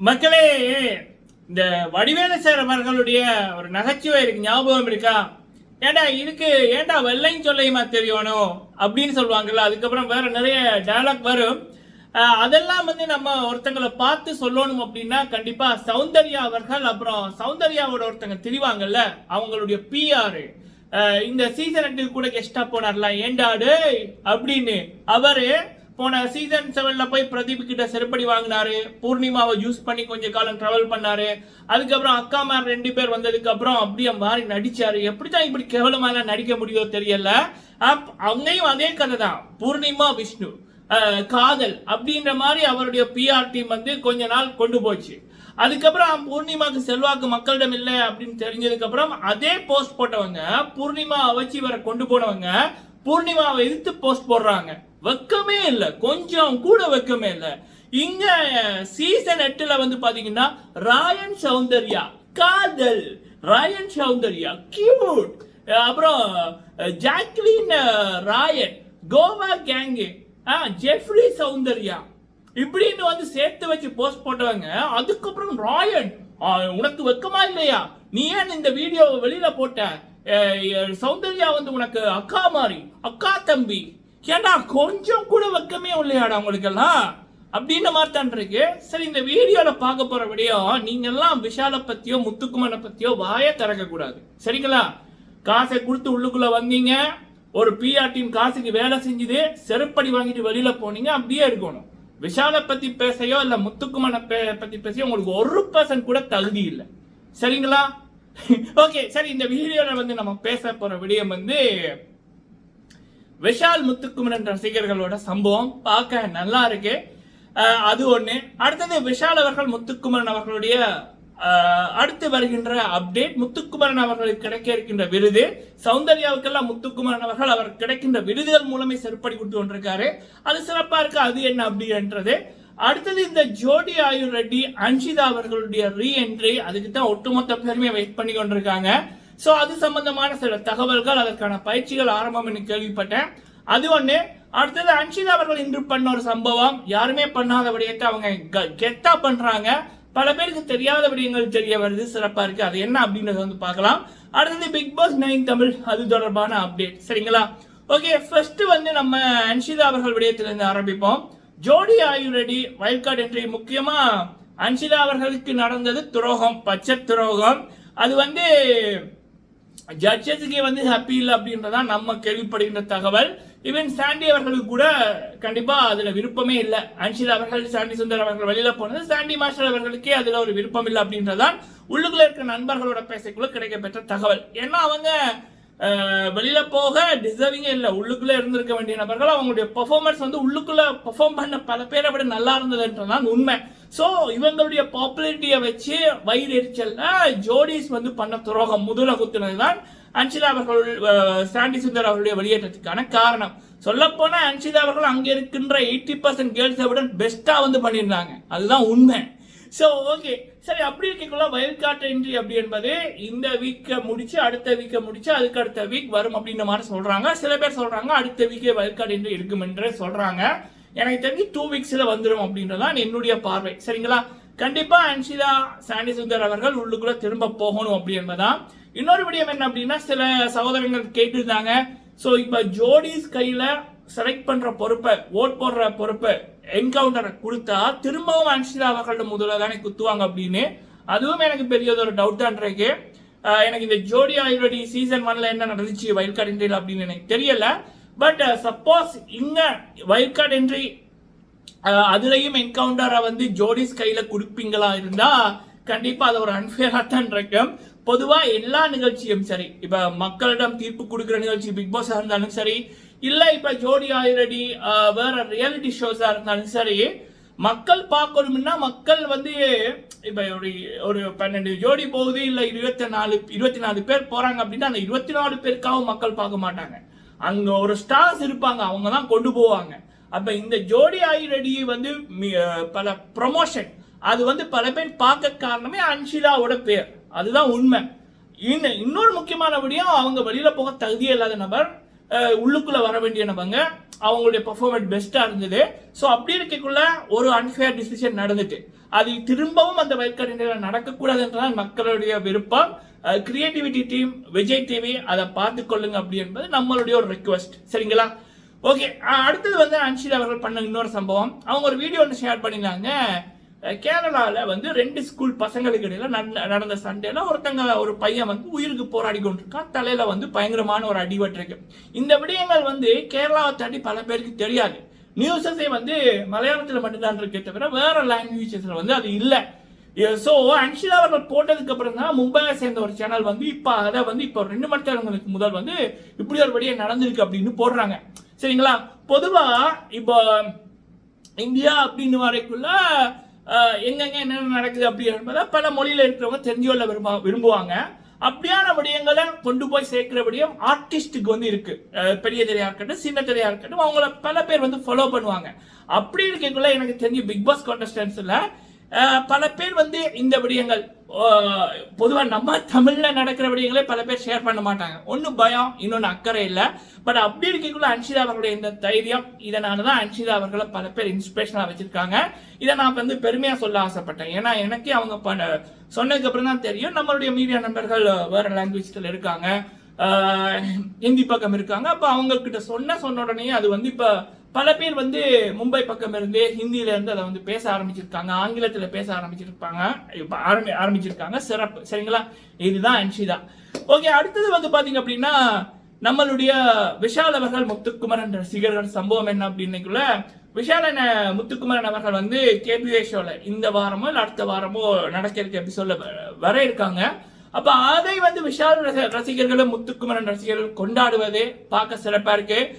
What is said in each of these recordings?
மக்களே இந்த வடிவேலு சார் அவர்களுடைய ஒரு நகைச்சுவை இருக்கு ஞாபகம் இருக்கா? ஏண்டா இதுக்கு ஏண்டா வெள்ளையும் சொல்லையுமா தெரியணும் அப்படின்னு சொல்லுவாங்கல்ல அதுக்கப்புறம் வேற நிறைய டயலாக் வரும். அதெல்லாம் வந்து நம்ம ஒருத்தங்களை பார்த்து சொல்லணும் அப்படின்னா கண்டிப்பா சௌந்தர்யா அவர்கள் அப்புறம் சௌந்தர்யாவோட ஒருத்தங்க தெரிவாங்கல்ல அவங்களுடைய பிஆர் இந்த சீசன் ரெண்டு கூட கெஸ்டா போனார்ல ஏண்டாடு அப்படின்னு அவரு போன சீசன் செவன்ல போய் பிரதீப் கிட்ட செருப்படி வாங்கினாரு. பூர்ணிமாவை யூஸ் பண்ணி கொஞ்ச காலம் டிராவல் பண்ணாரு. அதுக்கப்புறம் அக்கா மார் ரெண்டு பேர் வந்ததுக்கு அப்புறம் அப்படியே மாறி நடிச்சாரு. எப்படிதான் இப்படி கேவலமாக நடிக்க முடியுதோ தெரியல. அங்கேயும் அதே கதை தான் பூர்ணிமா விஷ்ணு காதல் அப்படின்ற மாதிரி அவருடைய பிஆர் டீம் வந்து கொஞ்ச நாள் கொண்டு போச்சு. அதுக்கப்புறம் பூர்ணிமாக்கு செல்வாக்கு மக்களிடம் இல்லை அப்படின்னு தெரிஞ்சதுக்கு அப்புறம் அதே போஸ்ட் போட்டவங்க பூர்ணிமா வச்சு இவரை கொண்டு போனவங்க பூர்ணிமாவை எதிர்த்து போஸ்ட் போடுறாங்க. வெக்கமே இல்லை. கொஞ்சம் கூட வெக்கமே இல்லை. இங்க சீசன் எட்டுல வந்து பாத்தீங்கன்னா ராயன் சௌந்தர்யா காதல். ராயன் சௌந்தர்யா கியூட் அப்புறம் Jacqueline Rayan Goa gang. Jeffrey Soundarya. இப்படின்னு வந்து சேர்த்து வச்சு போஸ்ட் போட்டவங்க அதுக்கப்புறம் ராயன். உனக்கு வெக்கமா இல்லையா? நீ ஏன் இந்த வீடியோவை வெளியில போட்ட? சௌந்தர்யா வந்து உனக்கு அக்கா மாதிரி அக்கா தம்பி. ஏன்னா கொஞ்சம் கூட வெக்கமே இல்லையாடா உங்களுக்கெல்லாம்? அப்படின்ற மாதிரி தான் இருக்கு. சரி இந்த வீடியோவில் பார்க்க போகிற விடையோ நீங்களெல்லாம் விஷாலை பற்றியோ முத்துக்குமனை பற்றியோ வாயை திறக்கக்கூடாது. சரிங்களா? காசை கொடுத்து உள்ளுக்குள்ளே வந்தீங்க. ஒரு பிஆர் டீம் காசுக்கு வேலை செஞ்சுது. செருப்படி வாங்கிட்டு வெளியில் போனீங்க அப்படியே இருக்கணும். விஷாலை பற்றி பேசையோ இல்லை முத்துக்குமனை பே- பற்றி பேசையோ உங்களுக்கு ஒரு பர்சன்ட் கூட தகுதி இல்லை. சரிங்களா? ஓகே சரி இந்த வீடியோவில் வந்து நம்ம பேச போகிற விடயம் வந்து விஷால் முத்துக்குமரன் ரசிகர்களோட சம்பவம் பார்க்க நல்லா இருக்கு. அது ஒண்ணு. அடுத்தது விஷால் அவர்கள் முத்துக்குமரன் அவர்களுடைய அடுத்து வருகின்ற அப்டேட் முத்துக்குமரன் அவர்களுக்கு கிடைக்க இருக்கின்ற விருது. சௌந்தர்யாவுக்கெல்லாம் முத்துக்குமரன் அவர்கள் அவர் கிடைக்கின்ற விருதுகள் மூலமே செருப்படி கொடுத்து கொண்டிருக்காரு. அது சிறப்பா இருக்கு அது என்ன அப்படின்றது. அடுத்தது இந்த ஜோடி ஆயுர் ரெட்டி அன்ஷிதா அவர்களுடைய ரீ என்ட்ரி அதுக்கு தான் ஒட்டுமொத்த பேருமே வெயிட் பண்ணி கொண்டிருக்காங்க. ஸோ அது சம்பந்தமான சில தகவல்கள் அதற்கான பயிற்சிகள் ஆரம்பம் என்று கேள்விப்பட்டேன். அது ஒன்று அடுத்தது அன்ஷிதா அவர்கள் இன்று பண்ண ஒரு சம்பவம். யாருமே பண்ணாத விடயத்தை அவங்க கெத்தா பண்றாங்க. பல பேருக்கு தெரியாத விடயங்கள் தெரிய வருது. சிறப்பா இருக்கு. அது என்ன அப்படின்றத வந்து பார்க்கலாம். அடுத்தது பிக் பாஸ் நைன் தமிழ் அது தொடர்பான அப்டேட் சரிங்களா? ஓகே ஃபர்ஸ்ட் வந்து நம்ம அன்ஷிதா அவர்கள் விடயத்திலிருந்து ஆரம்பிப்போம். ஜோடி ஆயுரடி வைல்ட் கார்டு என்ட்ரி முக்கியமா? அன்ஷிதா அவர்களுக்கு நடந்தது துரோகம் பச்சை துரோகம். அது வந்து ஜட்ஜஸுக்கே வந்து ஹாப்பி இல்லை அப்படின்றதான் நம்ம கேள்விப்படுகின்ற தகவல். ஈவன் சாண்டி அவர்களுக்கு கூட கண்டிப்பாக அதில் விருப்பமே இல்லை. அன்ஷிதா அவர்கள் சாண்டி சுந்தர் அவர்கள் வெளியில் போனது சாண்டி மாஸ்டர் அவர்களுக்கே அதில் ஒரு விருப்பம் இல்லை அப்படின்றதான் உள்ளுக்குள்ள இருக்கிற நண்பர்களோட பேசக்குள்ள கிடைக்கப்பெற்ற தகவல். ஏன்னா அவங்க வெளியில் வெளியில போக டிசர்விங்கே இல்லை. உள்ளுக்குள்ளே இருந்திருக்க வேண்டிய நபர்கள் அவங்களுடைய பெர்ஃபார்மன்ஸ் வந்து உள்ளுக்குள்ளே பெர்ஃபார்ம் பண்ண பல பேரை விட நல்லா இருந்ததுன்றதான் உண்மை. ஸோ இவங்களுடைய பாப்புலாரிட்டியை வச்சு வயிறு எரிச்சல்னா ஜோடிஸ் வந்து பண்ண துரோகம் முதல குத்துனது தான் அன்ஷிதா அவர்கள் சாண்டி சுந்தர் அவர்களுடைய வெளியேற்றத்துக்கான காரணம். சொல்லப்போனால் அன்ஷிதா அவர்கள் அங்கே இருக்கின்ற எயிட்டி பர்சன்ட் கேர்ள்ஸை விட பெஸ்ட்டாக வந்து பண்ணியிருந்தாங்க. அதுதான் உண்மை. ஸோ ஓகே சரி அப்படி இருக்கக்குள்ள வயல் காட்டு என்ட்ரி அப்படி என்பது இந்த வீக்கை முடிச்சு அடுத்த வீக்கை முடிச்சு அதுக்கு அடுத்த வீக் வரும் அப்படின்ற மாதிரி சொல்றாங்க. சில பேர் சொல்றாங்க அடுத்த வீக்கே வயல் கார்டு என்ட்ரி இருக்கும் என்று சொல்றாங்க. எனக்கு தெரிஞ்சு டூ வீக்ஸில் வந்துடும் அப்படின்றதான் என்னுடைய பார்வை. சரிங்களா? கண்டிப்பாக அன்ஷிதா சாண்டி சுந்தர் அவர்கள் உள்ளுக்குள்ளே திரும்ப போகணும் அப்படி என்பதான் இன்னொரு விடயம் என்ன அப்படின்னா சில சகோதரங்கள் கேட்டிருந்தாங்க. ஸோ இப்போ ஜோடிஸ் கையில் செலக்ட் பண்ணுற பொறுப்பை ஓட் போடுற பொறுப்பை என்கவுண்டரை கொடுத்தா திரும்பவும் அன்ஷிதா அவர்களோட முதல்ல தானே குத்துவாங்க அப்படின்னு. அதுவும் எனக்கு பெரிய ஒரு டவுட் தான் இருக்கு. எனக்கு இந்த ஜோடி ஆயுர்வேடி சீசன் ஒன்ல என்ன நடந்துச்சு வைல்ட் அப்படின்னு எனக்கு தெரியல. பட் சப்போஸ் இங்கே வைல்ட் கார்டு என்ட்ரி அதுலேயும் என்கவுண்டரை வந்து ஜோடிஸ் கையில் கொடுப்பீங்களா இருந்தால் கண்டிப்பாக அது ஒரு அன்ஃபேராக தான் இருக்கும் பொதுவாக எல்லா நிகழ்ச்சியும் சரி இப்போ மக்களிடம் தீர்ப்பு கொடுக்குற நிகழ்ச்சி பிக் பாஸாக இருந்தாலும் சரி இல்லை இப்போ ஜோடி ஆயிரடி uh, வேற ரியாலிட்டி ஷோஸாக இருந்தாலும் சரி மக்கள் பார்க்கணும்னா மக்கள் வந்து இப்போ ஒரு ஒரு பன்னெண்டு ஜோடி போகுது இல்லை இருபத்தி நாலு இருபத்தி நாலு பேர் போகிறாங்க அப்படின்னா அந்த இருபத்தி நாலு பேருக்காகவும் மக்கள் பார்க்க மாட்டாங்க. அங்க ஒரு ஸ்டார்ஸ் இருப்பாங்க அவங்க தான் கொண்டு போவாங்க. அப்ப இந்த ஜோடி ஆயிரடி வந்து மி- பல ப்ரொமோஷன் அது வந்து பல பேர் பார்க்க காரணமே அன்ஷிலாவோட பேர். அதுதான் உண்மை. இன்னும் இன்னொரு முக்கியமான விடயம் அவங்க வெளியில போக தகுதியே இல்லாத நபர் உள்ளுக்குள்ளே உள்ளுக்குள்ள வர வேண்டியவங்க அவங்களுடைய பெர்ஃபார்மன்ஸ் பெஸ்டா இருந்தது. ஸோ அப்படி இருக்கக்குள்ள ஒரு அன்ஃபேர் டிசிஷன் நடந்துட்டு அது திரும்பவும் அந்த வயற்கடியில் நடக்கக்கூடாதுன்றதான் மக்களுடைய விருப்பம். கிரியேட்டிவிட்டி டீம் விஜய் டிவி அதை பார்த்து கொள்ளுங்க அப்படி என்பது நம்மளுடைய ஒரு ரெக்வஸ்ட் சரிங்களா? ஓகே அடுத்தது வந்து அன்ஷில் அவர்கள் பண்ண இன்னொரு சம்பவம். அவங்க ஒரு வீடியோ ஒன்று ஷேர் பண்ணியிருந்தாங்க கேரளாவில் வந்து ரெண்டு ஸ்கூல் பசங்களுக்கு இடையில நடந்த- நடந்த சண்டையில ஒருத்தங்க ஒரு பையன் வந்து உயிருக்கு போராடி கொண்டிருக்கான். தலையில வந்து பயங்கரமான ஒரு அடிபட்டிருக்கு. இந்த விடயங்கள் வந்து கேரளாவை தாண்டி பல பேருக்கு தெரியாது. நியூஸஸே வந்து மலையாளத்தில் மட்டும்தான் இருக்கே தவிர வேற லாங்குவேஜஸில் வந்து அது இல்லை. ஸோ அன்ஷிலா அவர்கள் போட்டதுக்கு அப்புறம் தான் மும்பையை சேர்ந்த ஒரு சேனல் வந்து இப்போ அதை வந்து இப்போ ரெண்டு மணி நேரங்களுக்கு முதல் வந்து இப்படி ஒரு வழியாக நடந்திருக்கு அப்படின்னு போடுறாங்க. சரிங்களா? பொதுவாக இப்போ இந்தியா அப்படின்னு வரைக்குள்ள எங்கெங்க என்னென்ன நடக்குது அப்படி என்பதை பல மொழியில் இருக்கிறவங்க தெரிஞ்சு கொள்ள விரும்ப விரும்புவாங்க. அப்படியான விடயங்களை கொண்டு போய் சேர்க்கிற விடயம் ஆர்டிஸ்டுக்கு வந்து இருக்கு. பெரிய திரையா இருக்கட்டும் சின்ன திரையா இருக்கட்டும் அவங்கள பல பேர் வந்து ஃபாலோ பண்ணுவாங்க. அப்படி இருக்கக்குள்ள எனக்கு தெரிஞ்ச பிக் பாஸ் கான்டெஸ்டன்ஸ்ல பல பேர் வந்து இந்த விடயங்கள் பொதுவாக நம்ம தமிழில் நடக்கிற விடயங்களே பல பேர் ஷேர் பண்ண மாட்டாங்க. ஒன்று பயம் இன்னொன்று அக்கறை இல்லை. பட் அப்படி இருக்கக்குள்ள அன்ஷிதா அவர்களுடைய இந்த தைரியம் இதனால தான் அன்ஷிதா அவர்களை பல பேர் இன்ஸ்பிரேஷனாக வச்சுருக்காங்க. இதை நான் வந்து பெருமையாக சொல்ல ஆசைப்பட்டேன். ஏன்னா எனக்கே அவங்க பண்ண சொன்னதுக்கு அப்புறம் தான் தெரியும். நம்மளுடைய மீடியா நண்பர்கள் வேற லாங்குவேஜில் இருக்காங்க. ஹிந்தி பக்கம் இருக்காங்க. அப்போ அவங்கக்கிட்ட சொன்ன சொன்ன உடனே அது வந்து இப்போ பல பேர் வந்து மும்பை பக்கம் இருந்து ஹிந்தியில இருந்து அதை வந்து பேச ஆரம்பிச்சிருக்காங்க ஆங்கிலத்துல பேச ஆரம்பிச்சிருப்பாங்க இப்ப ஆரம்பி ஆரம்பிச்சிருக்காங்க. சிறப்பு. சரிங்களா? இதுதான் அன்ஷிதா ஓகே அடுத்தது வந்து பாத்தீங்க அப்படின்னா நம்மளுடைய விஷால் அவர்கள் முத்துக்குமரன் ரசிகர்கள் சம்பவம் என்ன அப்படின்னுக்குள்ள விஷாலன முத்துக்குமரன் அவர்கள் வந்து கேபிஏ ஷோல இந்த வாரமோ இல்லை அடுத்த வாரமோ நடக்க இருக்க எபிசோட்ல வர இருக்காங்க. அப்ப அதை வந்து விஷால் ரச- ரசிகர்களும் முத்துக்குமரன் ரசிகர்கள் கொண்டாடுவது பார்க்க சிறப்பா இருக்கு.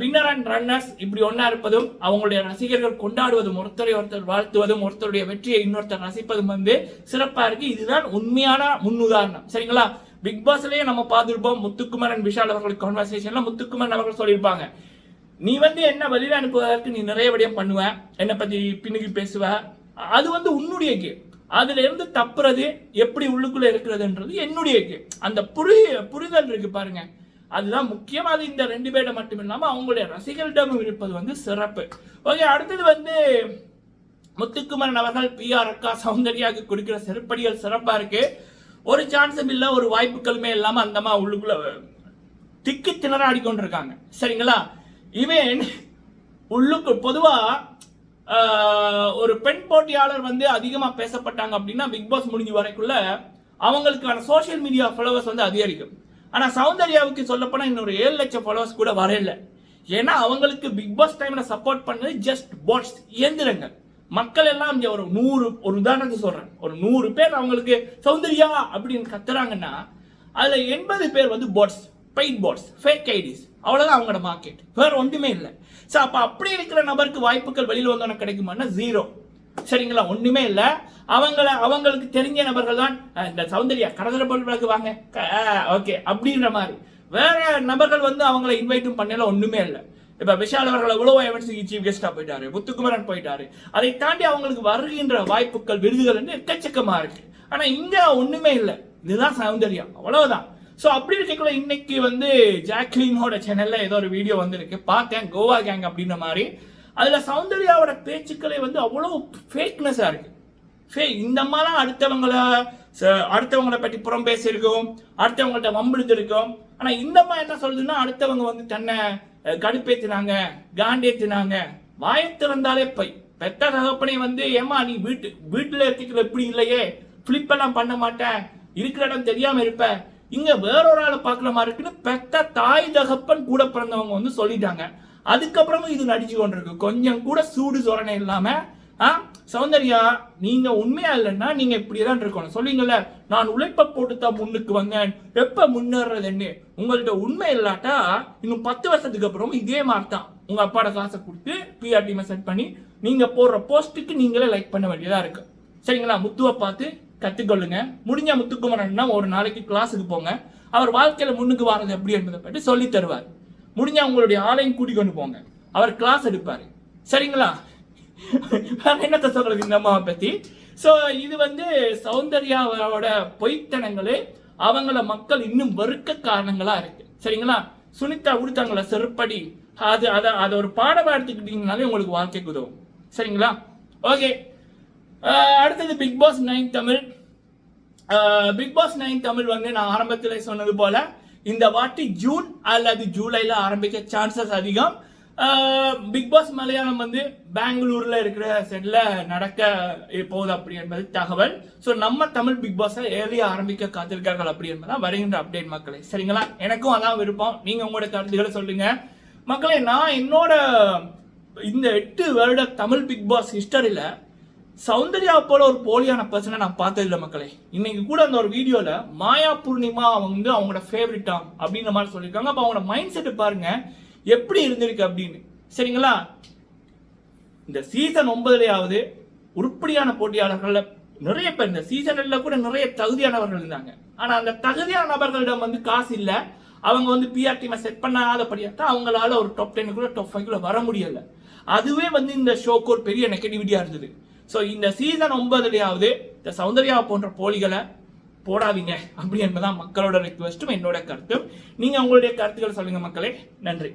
வின்னர் அண்ட் ரன்னர்ஸ் இப்படி ஒன்றா இருப்பதும் அவங்களுடைய ரசிகர்கள் கொண்டாடுவதும் ஒருத்தரை ஒருத்தர் வாழ்த்துவதும் ஒருத்தருடைய வெற்றியை இன்னொருத்தர் ரசிப்பதும் வந்து சிறப்பாக இருக்கு. இதுதான் உண்மையான முன்னுதாரணம். சரிங்களா? பிக்பாஸ்லேயே நம்ம பார்த்துருப்போம். முத்துக்குமரன் விஷால் அவர்கள் கான்வர்சேஷன்ல முத்துக்குமரன் அவர்கள் சொல்லியிருப்பாங்க. நீ வந்து என்ன வெளியில அனுப்புவதற்கு நீ நிறைய விடயம் பண்ணுவ? என்னை பத்தி பின்னுக்கு பேசுவ? அது வந்து உன்னுடைய கேம் அதுல இருந்து தப்புறது எப்படி உள்ளுக்குள்ள இருக்கிறதுன்றது என்னுடைய கேம் அந்த புரி புரிதல் இருக்கு பாருங்க. அதுதான் முக்கியம். அது இந்த ரெண்டு பேரை மட்டும் இல்லாமல் அவங்களுடைய ரசிகர்களிடம் இருப்பது வந்து சிறப்பு. ஓகே அடுத்தது வந்து முத்துக்குமரன் அவர்கள் பிஆர் அக்கா சௌந்தர்யாவுக்கு கொடுக்கிற செருப்படிகள் சிறப்பாக இருக்கு. ஒரு சான்ஸும் இல்லை ஒரு வாய்ப்புகளுமே இல்லாமல் அந்தமா உள்ளுக்குள்ள திக்கு திணறாடி கொண்டிருக்காங்க. சரிங்களா? இவன் உள்ளுக்கு பொதுவாக ஒரு பெண் போட்டியாளர் வந்து அதிகமாக பேசப்பட்டாங்க அப்படின்னா பிக் பாஸ் முடிஞ்சு வரைக்குள்ள அவங்களுக்கான சோஷியல் மீடியா ஃபாலோவர்ஸ் வந்து அதிகரிக்கும். ஆனால் சௌந்தர்யாவுக்கு சொல்லப்போனால் இன்னொரு ஏழு லட்சம் ஃபாலோவர்ஸ் கூட வரையில ஏன்னா அவங்களுக்கு பிக் பாஸ் டைமில் சப்போர்ட் பண்ணது ஜஸ்ட் பாட்ஸ் இயந்திரங்கள். மக்கள் எல்லாம் இங்கே ஒரு நூறு ஒரு உதாரணத்துக்கு சொல்கிறேன் ஒரு நூறு பேர் அவங்களுக்கு சௌந்தர்யா அப்படின்னு கத்துறாங்கன்னா அதில் எண்பது பேர் வந்து bots paid bots fake IDs அவ்வளோதான் அவங்களோட மார்க்கெட் வேறு ஒன்றுமே இல்லை. ஸோ அப்போ அப்படி இருக்கிற நபருக்கு வாய்ப்புகள் வெளியில் வந்தோன்னே கிடைக்குமான்னா ஜீரோ சரிங்களா? ஒண்ணுமே இல்ல. அவங்கள அவங்களுக்கு தெரிஞ்ச நபர்கள் தான் இந்த சௌந்தர்யா கடதர பொருள் விளக்குவாங்க. ஓகே அப்படின்ற மாதிரி. வேற நபர்கள் வந்து அவங்கள இன்வைட்டும் பண்ணல ஒண்ணுமே இல்லை. இப்ப விஷால் அவர்கள் எவ்வளவு எவன்ஸுக்கு சீஃப் கெஸ்டா போயிட்டாரு முத்துக்குமரன் போயிட்டாரு. அதை தாண்டி அவங்களுக்கு வருகின்ற வாய்ப்புகள் விருதுகள் வந்து எக்கச்சக்கமா இருக்கு. ஆனா இங்க ஒண்ணுமே இல்லை. இதுதான் சௌந்தர்யம் அவ்வளவுதான். சோ அப்படி இருக்கக்குள்ள இன்னைக்கு வந்து ஜாக்லினோட சேனல்ல ஏதோ ஒரு வீடியோ வந்திருக்கு. பார்த்தேன் கோவா கேங் அப்படின்ற மாதிரி. அதில் சௌந்தர்யாவோட பேச்சுக்களை வந்து அவ்வளோ ஃபேக்னஸாக இருக்குது ஃபே இந்த மாதிரிலாம் அடுத்தவங்கள ச- பற்றி புறம் பேசியிருக்கோம். அடுத்தவங்கள்ட்ட வம்பிழுத்து ஆனால் இந்த மாதிரி என்ன சொல்லுதுன்னா அடுத்தவங்க வந்து தன்னை கடுப்பேற்றினாங்க கடுப்பேத்தினாங்க காண்டேத்தினாங்க. வாயை திறந்தாலே பை பெத்த தகப்பனை வந்து ஏமா நீ வீட்டு வீட்டில் இருக்கிற இப்படி இல்லையே. ஃப்ளிப்பெல்லாம் பண்ண மாட்டேன். இருக்கிற இடம் தெரியாமல் இருப்ப. இங்கே வேறொரு ஆளை பார்க்குற மாதிரி இருக்குன்னு பெத்த தாய் தகப்பன் கூட பிறந்தவங்க வந்து சொல்லிட்டாங்க. அதுக்கப்புறமும் இது நடிச்சு கொண்டிருக்கு. கொஞ்சம் கூட சூடு சொரணை இல்லாம ஆ சௌந்தர்யா நீங்க உண்மையா இல்லைன்னா நீங்க இப்படிதான் இருக்கணும். சொல்லுங்கல்ல நான் உழைப்ப போட்டு தான் முன்னுக்கு வந்தேன். எப்ப முன்னேறது என்ன உங்கள்ட்ட உண்மை இல்லாட்டா இன்னும் பத்து வருஷத்துக்கு அப்புறம் இதே மாதிரி தான் உங்க அப்பாட காசை கொடுத்து பிஆர்டி செட் பண்ணி நீங்க போடுற போஸ்ட்டுக்கு நீங்களே லைக் பண்ண வேண்டியதா இருக்கு. சரிங்களா? முத்துவை பார்த்து கத்துக்கொள்ளுங்க. முடிஞ்ச முத்துக்குமரன்னா ஒரு நாளைக்கு கிளாஸுக்கு போங்க. அவர் வாழ்க்கையில முன்னுக்கு வர்றது எப்படி என்பதை பற்றி சொல்லி தருவார். முடிஞ்சால் உங்களுடைய ஆளையும் கூட்டி கொண்டு போங்க. அவர் கிளாஸ் எடுப்பார். சரிங்களா? வேற என்னத்த சொல்றது இந்த அம்மாவை பற்றி ஸோ இது வந்து சௌந்தர்யாவோட பொய்த்தனங்களே அவங்கள மக்கள் இன்னும் வெறுக்க காரணங்களா இருக்கு. சரிங்களா? சுனிதா கொடுத்தாங்களா செருப்படி. அது அதை அதை ஒரு பாடமாக எடுத்துக்கிட்டீங்கனாலே உங்களுக்கு வாழ்க்கைக்கு உதவும் சரிங்களா? ஓகே அடுத்தது Bigg Boss nine Tamil. Bigg Boss nine Tamil வந்து நான் ஆரம்பத்தில் சொன்னது போல இந்த வாட்டி ஜூன் அல்லது ஜூலைல ஆரம்பிக்க சான்சஸ் அதிகம். பிக் பாஸ் மலையாளம் வந்து பெங்களூர்ல இருக்கிற செட்ல நடக்க போகுது அப்படி என்பது தகவல். ஸோ நம்ம தமிழ் பிக் பாஸை ஏர்லியா ஆரம்பிக்க காத்திருக்கார்கள் அப்படி என்பதான் வருகின்ற அப்டேட் மக்களே. சரிங்களா? எனக்கும் அதான் விருப்பம். நீங்க உங்களோட கருத்துக்களை சொல்லுங்க. மக்களே நான் என்னோட இந்த எட்டு வருட தமிழ் பிக் பாஸ் ஹிஸ்டரியில சௌந்தர்யா போல ஒரு போலியான பர்சனை நான் பார்த்தது இல்லை மக்களே. இன்னைக்கு கூட அந்த ஒரு வீடியோல மாயா பூர்ணிமா அவங்க வந்து அவங்களோட ஃபேவரட்டாம் அப்படின்ற மாதிரி சொல்லியிருக்காங்க. அப்போ அவங்களோட மைண்ட் செட்டு பாருங்க. எப்படி இருந்திருக்கு அப்படின்னு. சரிங்களா? இந்த சீசன் ஒன்பதுலையாவது உருப்படியான போட்டியாளர்களில் நிறைய பேர் இந்த சீசன்ல கூட நிறைய தகுதியானவர்கள் இருந்தாங்க. ஆனா அந்த தகுதியான நபர்களிடம் வந்து காசு இல்லை. அவங்க வந்து பிஆர் டீமை செட் பண்ணாதபடியா தான் அவங்களால ஒரு டாப் டென்னுக்குள்ள டாப் ஃபைவ்க்குள்ள வர முடியல. அதுவே வந்து இந்த ஷோக்கு ஒரு பெரிய நெகட்டிவிட்டியா இருந்தது. ஸோ இந்த சீசன் ஒன்பதுலயாவது இந்த சௌந்தர்யா போன்ற போலிகளை போடாதீங்க அப்படி என்பதான் மக்களோட ரெக்வஸ்ட்டும் என்னோட கருத்தும். நீங்க உங்களுடைய கருத்துக்களை சொல்லுங்க மக்களே. நன்றி.